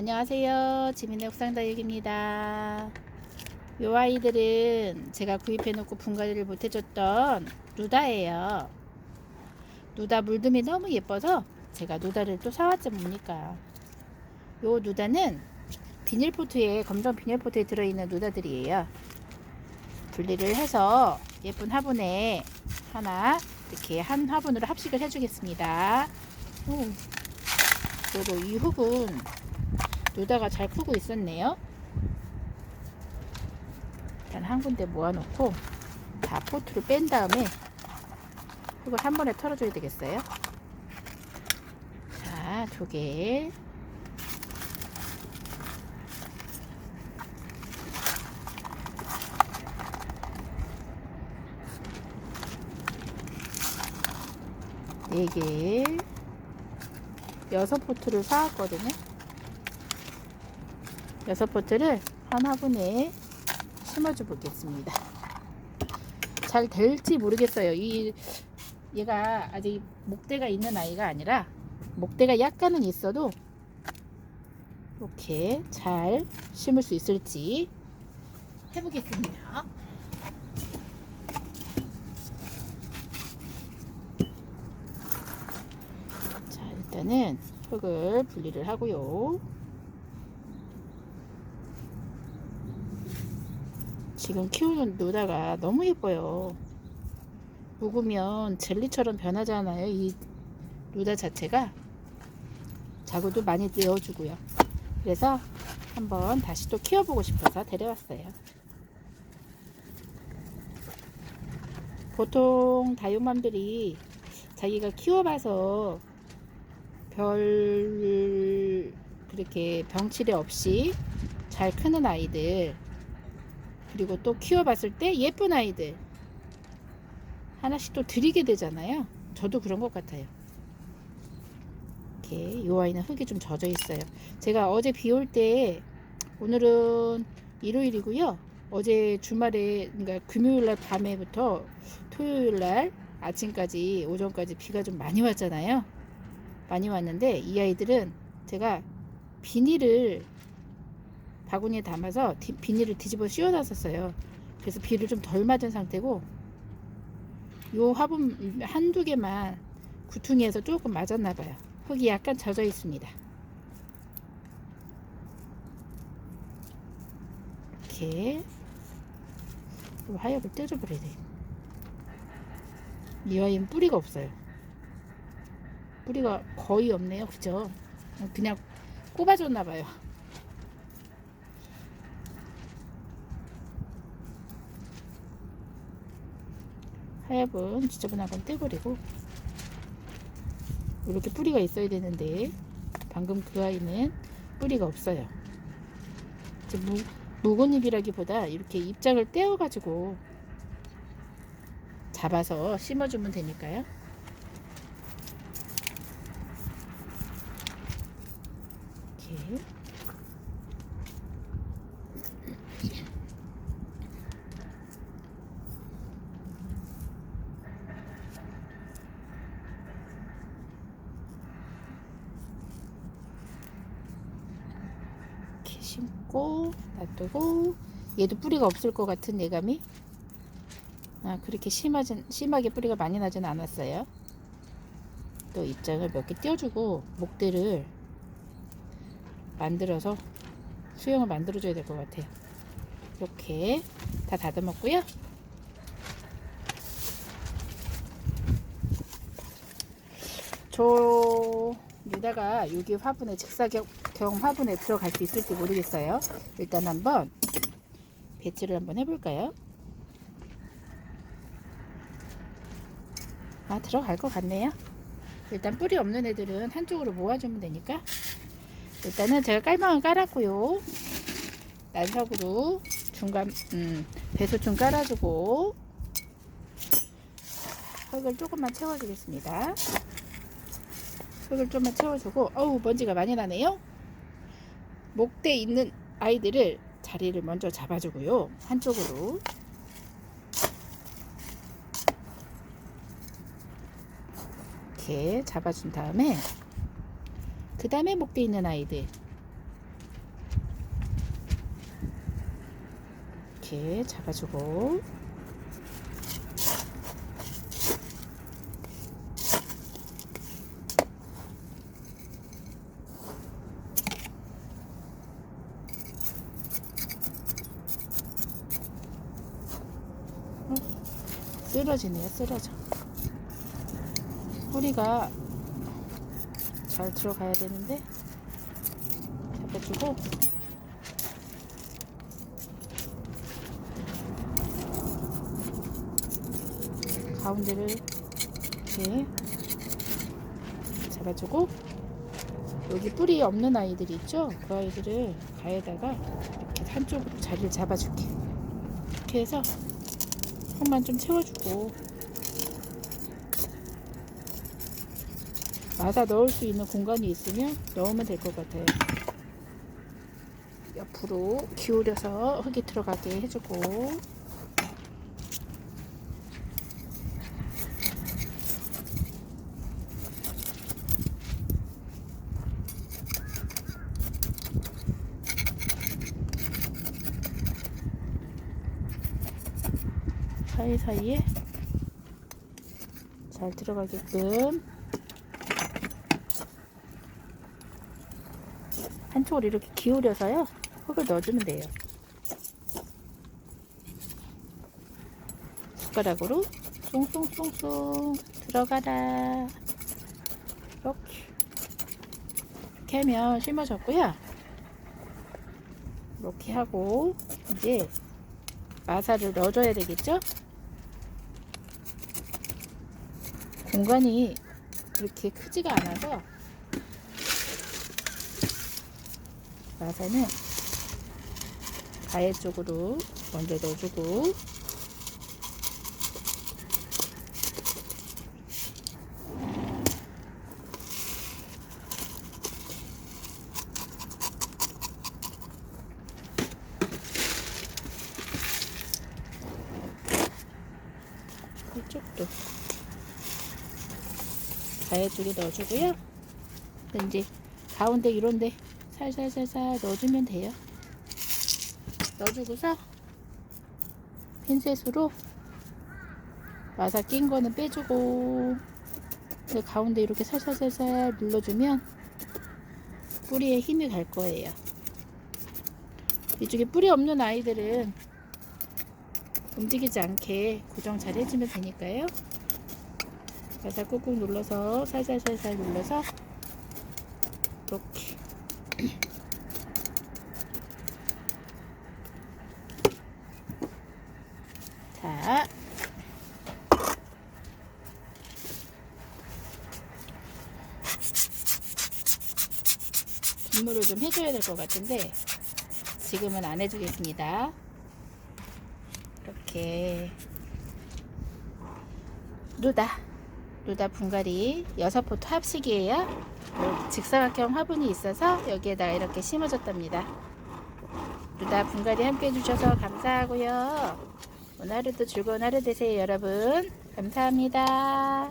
안녕하세요. 지민의 옥상다육입니다. 요 아이들은 제가 구입해놓고 분갈이를 못해줬던 누다예요. 누다 물듬이 너무 예뻐서 제가 누다를 또 사왔지 뭡니까. 요 누다는 비닐포트에 검정 비닐포트에 들어있는 누다들이에요. 분리를 해서 예쁜 화분에 하나 이렇게 한 화분으로 합식을 해주겠습니다. 오. 그리고 이 흙은 누다가 잘 크고 있었네요. 일단 한 군데 모아놓고 다 포트를 뺀 다음에 흙을 한 번에 털어줘야 되겠어요. 자, 조개. 네 개. 여섯 포트를 사왔거든요. 여섯 포트를 한 화분에 심어줘 보겠습니다. 잘 될지 모르겠어요. 이 얘가 아직 목대가 있는 아이가 아니라 목대가 약간은 있어도 이렇게 잘 심을 수 있을지 해보겠습니다. 자, 일단은 흙을 분리를 하고요. 지금 키우는 누다가 너무 예뻐요. 묵으면 젤리처럼 변하잖아요. 이 누다 자체가 자구도 많이 내어주고요. 그래서 한번 다시 또 키워보고 싶어서 데려왔어요. 보통 다육맘들이 자기가 키워봐서 별 그렇게 병치레 없이 잘 크는 아이들 그리고 또 키워봤을 때 예쁜 아이들 하나씩 또 드리게 되잖아요. 저도 그런 것 같아요. 이렇게 이 아이는 흙이 좀 젖어 있어요. 제가 어제 비 올 때 오늘은 일요일이고요. 어제 주말에 그러니까 금요일 날 밤에부터 토요일 날 아침까지 오전까지 비가 좀 많이 왔잖아요. 많이 왔는데 이 아이들은 제가 비닐을 바구니에 담아서 디- 비닐을 뒤집어 씌워놨었어요. 그래서 비를 좀 덜 맞은 상태고 요 화분 한두 개만 구퉁이에서 조금 맞았나 봐요. 흙이 약간 젖어 있습니다. 이렇게 요 하엽을 떼줘 버려야 돼. 이 아이는 뿌리가 없어요. 뿌리가 거의 없네요. 그죠? 그냥 꼽아줬나 봐요. 하엽은 지저분한 건 떼버리고 이렇게 뿌리가 있어야 되는데 방금 그 아이는 뿌리가 없어요. 무, 묵은 잎이라기보다 이렇게 잎장을 떼어가지고 잡아서 심어주면 되니까요. 이렇게 이렇게 심고 놔두고 얘도 뿌리가 없을 것 같은 예감이? 아 그렇게 심하진 심하게 뿌리가 많이 나진 않았어요. 또 입장을 몇 개 띄워주고 목대를 만들어서 수영을 만들어 줘야 될 것 같아요. 이렇게 다 다듬었고요. 저 유다가 여기 화분에 직사경 화분에 들어갈 수 있을지 모르겠어요. 일단 한번 배치를 한번 해볼까요? 아 들어갈 것 같네요. 일단 뿌리 없는 애들은 한쪽으로 모아주면 되니까 일단은 제가 깔망을 깔았고요. 난석으로 중간 음, 배수충 깔아주고 흙을 조금만 채워주겠습니다. 이걸 좀만 채워주고 어우 먼지가 많이 나네요. 목대 있는 아이들을 자리를 먼저 잡아주고요. 한쪽으로. 이렇게 잡아준 다음에 그 다음에 목대 있는 아이들. 이렇게 잡아주고. 쓰러지네요 쓰러져. 뿌리가 잘 들어가야 되는데 잡아주고. 가운데를 이렇게 잡아주고 여기 뿌리 없는 아이들 있죠? 그 아이들을 가에다가 이렇게 한쪽으로 자리를 잡아줄게 이렇게 해서 흙만 좀 채워주고. 마사 넣을 수 있는 공간이 있으면 넣으면 될 것 같아요 옆으로 기울여서 흙이 들어가게 해주고 사이사이에 잘 들어가게끔 한쪽으로 이렇게 기울여서요. 흙을 넣어주면 돼요. 숟가락으로 쏭쏭쏭쏭 들어가라. 이렇게. 이렇게 하면 심어졌고요. 이렇게 하고 이제 마사를 넣어줘야 되겠죠? 공간이 그렇게 크지가 않아서 마사는 가해 쪽으로 먼저 넣어주고 이쪽도 가해 쪽에 넣어주고요. 이제 가운데 이런데 살살살살 넣어주면 돼요. 넣어주고서 핀셋으로 마사 낀 거는 빼주고 그 가운데 이렇게 살살살살 눌러주면 뿌리에 힘이 갈 거예요. 이쪽에 뿌리 없는 아이들은 움직이지 않게 고정 잘 해주면 되니까요. 살살 꾹꾹 눌러서 살살살살 눌러서. 이렇게. 자. 분무를 좀 해줘야 될 것 같은데 지금은 안 해주겠습니다. 이렇게. 루다 루다 분갈이 여섯 포트 합식이에요. 요 직사각형 화분이 있어서 여기에다 이렇게 심어줬답니다. 루다 분갈이 함께 해주셔서 감사하고요. 오늘 하루도 즐거운 하루 되세요, 여러분. 감사합니다.